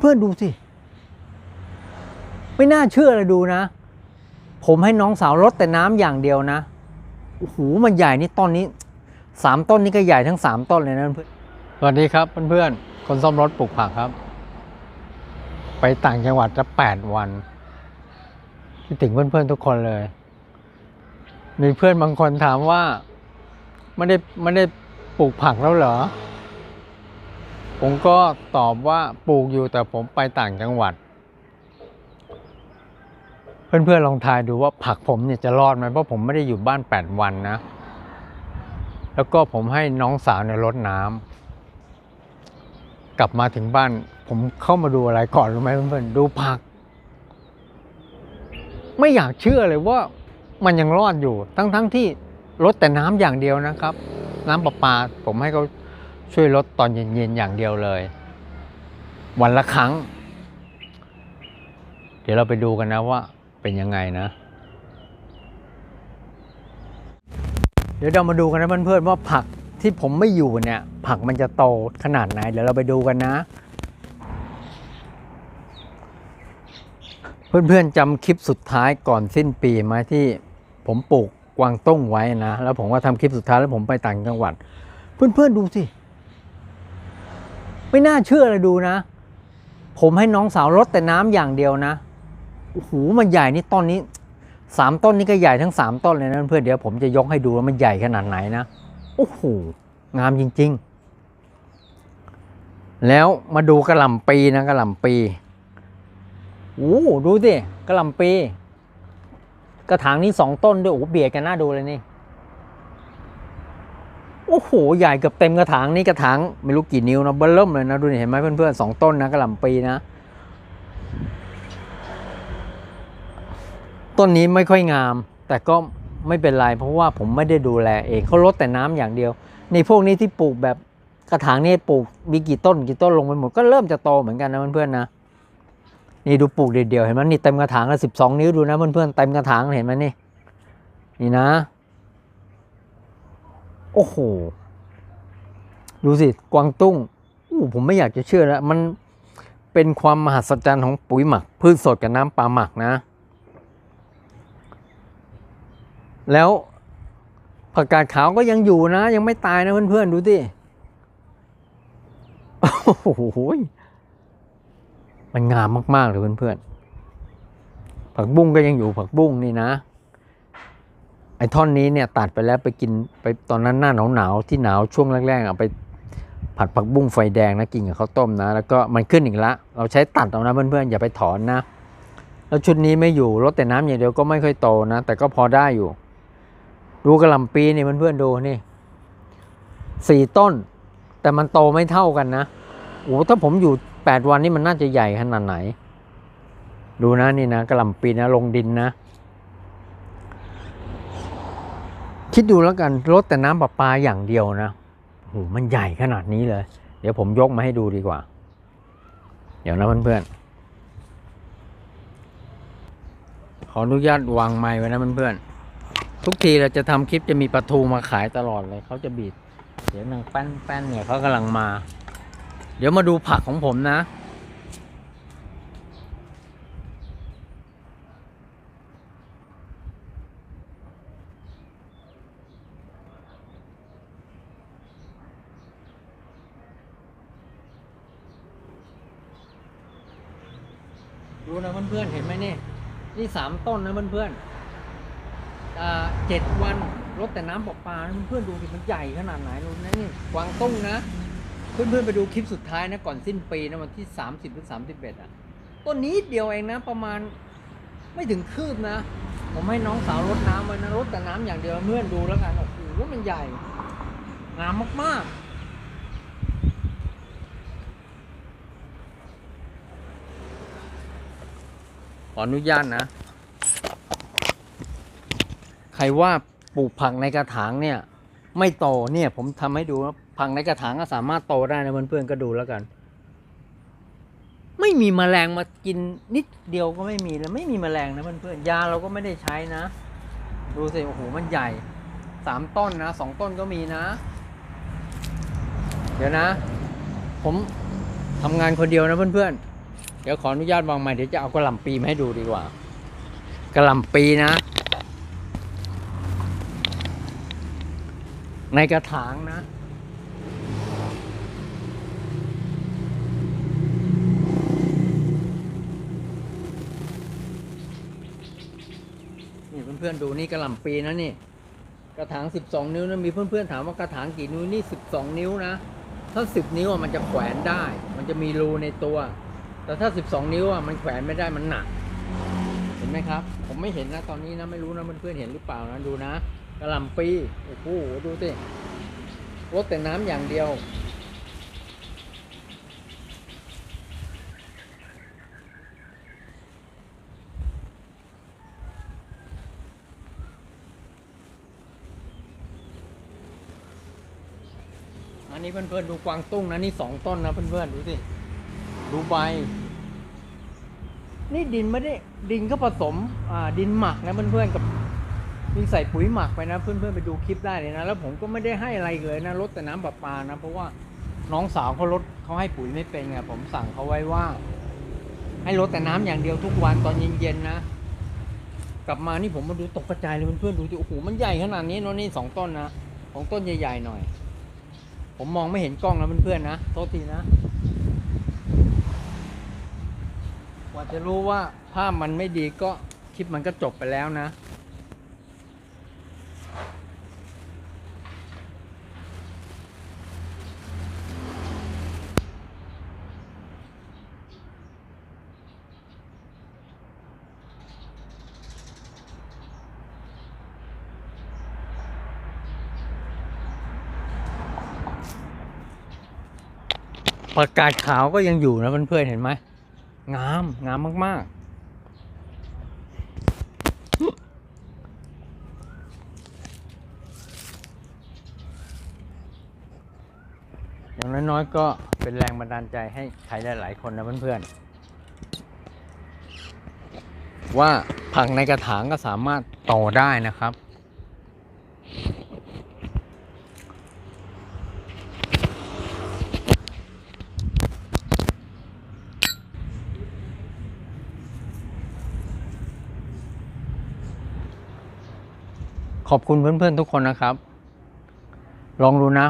เพื่อนๆดูสิ ไม่น่าเชื่อเลยดูนะ ผมให้น้องสาวลดแต่น้ำอย่างเดียวนะโอ้โหมันใหญ่นี่ต้นนี้สามต้นนี้ก็ใหญ่ทั้งสามต้นเลยนะเพื่อนสวัสดีครับเพื่อนๆคนซ่อมรถปลูกผักครับ ไปต่างจังหวัดจะแปดวันคิดถึงเพื่อนๆทุกคนเลย มีเพื่อนบางคนถามว่า ไม่ได้ไม่ได้ปลูกผักแล้วเหรอ ผมก็ตอบว่าปลูกอยู่แต่ผมไปต่างจังหวัด เพื่อนๆลองทายดูว่าผักผมเนี่ยจะรอดไหมเพราะผมไม่ได้อยู่บ้านแปดวันนะ แล้วก็ผมให้น้องสาวเนี่ยรดน้ำกลับมาถึงบ้าน ผมเข้ามาดูอะไรก่อนรู้ไหมเพื่อนๆดูผัก ไม่อยากเชื่อเลยว่ามันยังรอดอยู่ทั้งๆที่ลดแต่น้ำอย่างเดียวนะครับ น้ำประปาผมให้เขา ช่วยลดตอนเย็นๆอย่างเดียวเลย วันละครั้ง เดี๋ยวเราไปดูกันนะว่าเป็นยังไงนะ เดี๋ยวเรามาดูกันนะเพื่อนๆว่าผักที่ผมไม่อยู่เนี่ย ผักมันจะโตขนาดไหน เดี๋ยวเราไปดูกันนะ เพื่อนๆจำคลิปสุดท้ายก่อนสิ้นปีไหมที่ผมปลูกกวางตุ้งไว้นะ แล้วผมก็ทำคลิปสุดท้ายแล้วผมไปต่างจังหวัด เพื่อนๆดูสิ ไม่น่าเชื่อเลยดูนะ ผมให้น้องสาวลดแต่น้ำอย่างเดียวนะโอ้โหมันใหญ่นี่ต้นนี้สามต้นนี้ก็ใหญ่ทั้งสามต้นเลยนะเพื่อนเดี๋ยวผมจะยกให้ดูว่ามันใหญ่ขนาดไหนนะโอ้โหงามจริง ๆ แล้วมาดูกระหล่ำปีนะกระหล่ำปีโอ้ดูสิกระหล่ำปี กระถางนี้สองต้นด้วยโอ้เบียดกันน่าดูเลยนี่ โอ้โห ใหญ่เกือบเต็มกระถางนี่กระถางไม่รู้กี่นิ้วนะเบิ้ลเริ่มเลยนะดูนี่เห็นไหมเพื่อนๆสองต้นนะกระหล่ำปีนะ ต้นนี้ไม่ค่อยงาม แต่ก็ไม่เป็นไรเพราะว่าผมไม่ได้ดูแลเองเขาลดแต่น้ำอย่างเดียว ในพวกนี้ที่ปลูกแบบกระถางนี่ปลูกมีกี่ต้นกี่ต้นลงไปหมดก็เริ่มจะโตเหมือนกันนะเพื่อนๆนะนี่ดูปลูกเดียวๆเห็นไหมนี่เต็มกระถางละสิบสองนิ้วดูนะเพื่อนๆเต็มกระถางเห็นไหมนี่นี่นะ โอ้โห ดูสิ กวางตุ้งอู้ผมไม่อยากจะเชื่อแล้ว มันเป็นความมหัศจรรย์ของปุ๋ยหมัก พืชสดกับน้ำปลาหมักนะ แล้วผักกาดขาวก็ยังอยู่นะ ยังไม่ตายนะเพื่อนๆ ดูสิโอ้โหมันงามมาก ๆ เลยเพื่อนๆ ผักบุ้งก็ยังอยู่ผักบุ้งนี่นะ ไอ้ท่อนนี้เนี่ยตัดไปแล้วไปกินไปตอนนั้นหน้าหนาวหนาวที่หนาวช่วงแรกๆเอาไปผัดผักบุ้งไฟแดงนะกินกับข้าวต้มนะ แล้วก็มันขึ้นอีกละ เราใช้ตัดเอานะเพื่อนๆอย่าไปถอนนะ แล้วชุดนี้ไม่อยู่ลดแต่น้ำอย่างเดียวก็ไม่ค่อยโตนะ แต่ก็พอได้อยู่ ดูกระหลำปีนี่เพื่อนๆดูนี่สี่ต้น แต่มันโตไม่เท่ากันนะโอ้ถ้าผมอยู่แปดวันนี่มันน่าจะใหญ่ขนาดไหน ดูนะนี่นะกระหลำปีนะลงดินนะ คิดดูแล้วกันลดแต่น้ำประปาอย่างเดียวนะโอ้โหมันใหญ่ขนาดนี้เลย เดี๋ยวผมยกมาให้ดูดีกว่า เดี๋ยวนะเพื่อนๆขออนุญาตวางไม้ไว้นะเพื่อนๆทุกทีเราจะทำคลิปจะมีปลาทูมาขายตลอดเลยเขาจะบีบเดี๋ยวนางแป้นแป้นเนี่ยเขากำลังมา เดี๋ยวมาดูผักของผมนะ ดูนะเพื่อนๆเห็นไหมนี่นี่สามต้นนะเพื่อนๆอ่าเจ็ดวันรดแต่น้ำประปานเพื่อนๆดูสิมันใหญ่ขนาดไหนดูนะนี่กวางตุ้งนะ เพื่อนๆไปดูคลิปสุดท้ายนะก่อนสิ้นปีนะวันที่ 30หรือ31อะต้นนี้เดียวเองนะประมาณไม่ถึงคืบนะ ผมให้น้องสาวรดน้ำไว้นะรดแต่น้ำอย่างเดียวเพื่อนดูแล้วกันโอ้โหมันใหญ่งามมากๆ ออนุญาตนะ ใครว่าปลูกผักในกระถางเนี่ย ไม่โตเนี่ยผมทำให้ดูนะผักในกระถางก็สามารถโตได้นะเพื่อนๆก็ดูแล้วกัน ไม่มีแมลงมากินนิดเดียวก็ไม่มีแล้วไม่มีแมลงนะเพื่อนๆยาเราก็ไม่ได้ใช้นะ ดูสิโอ้โหมันใหญ่สามต้นนะสองต้นก็มีนะ เดี๋ยวนะ ผมทำงานคนเดียวนะเพื่อน เดี๋ยวขออนุญาตวางใหม่เดี๋ยวจะเอากระหล่ำปีมาให้ดูดีกว่ากระหล่ำปีนะ ในกระถางนะนี่เพื่อนๆดูนี่กระหล่ำปีนะนี่ กระถาง 12 นิ้วนะมีเพื่อนๆถามว่ากระถางกี่นิ้วนี่ 12 นิ้วนะ ถ้า 10 นิ้วมันจะแขวนได้ มันจะมีรูในตัว แต่ถ้า 12 นิ้วอะมันแขวนไม่ได้มันหนัก เห็นไหมครับ ผมไม่เห็นนะตอนนี้นะไม่รู้นะเพื่อนๆเห็นหรือเปล่านะดูนะกระล่ำปีโอ้โหดูสิรดแต่น้ำอย่างเดียวอันนี้เพื่อนๆดูกวางตุ้งนะนี่สองต้นนะเพื่อนๆดูสิ ดูใบนี่ดินไม่ได้ดินก็ผสมอ่าดินหมักนะเพื่อนๆกับมีใส่ปุ๋ยหมักไปนะ เพื่อนๆไปดูคลิปได้เลยนะ แล้วผมก็ไม่ได้ให้อะไรเลยนะลดแต่น้ำประปานะ เพราะว่าน้องสาวเขาลดเขาให้ปุ๋ยไม่เป็นไงผมสั่งเขาไว้ว่า ให้ลดแต่น้ำอย่างเดียวทุกวันตอนเย็นๆนะ กลับมานี่ผมมาดูตกกระจายเลยเพื่อนๆดูสิโอ้โหมันใหญ่ขนาดนี้เนอะนี่สองต้นนะสองต้นใหญ่ๆหน่อย ผมมองไม่เห็นกล้องนะเพื่อนๆนะโทษทีนะ ก ว่าจะรู้ว่าภาพมันไม่ดีก็คลิปมันก็จบไปแล้วนะ ประกาศขาวก็ยังอยู่นะเพื่อนๆเห็นไหม งาม งามมาก ๆ อย่างน้อยๆ ก็เป็นแรงบันดาลใจให้ใครหลาย ๆ คนนะเพื่อน ๆ ว่าผักในกระถางก็สามารถโตได้นะครับ ขอบคุณเพื่อนๆทุกคนนะครับ ลองดูนะ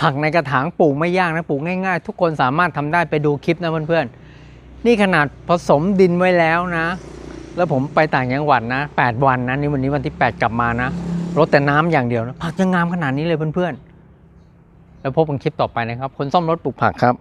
ผักในกระถางปลูกไม่ยากนะปลูกง่าย ๆ ทุกคนสามารถทำได้ไปดูคลิปนะเพื่อนๆ นี่ขนาดผสมดินไว้แล้วนะ แล้วผมไปต่างจังหวัดนะ 8 วันนะนี่วันนี้วันที่ 8 กลับมานะรดแต่น้ำอย่างเดียวนะผักยังงามขนาดนี้เลยเพื่อนๆ แล้วพบกันคลิปต่อไปนะครับ คนซ่อมรถปลูกผักครับ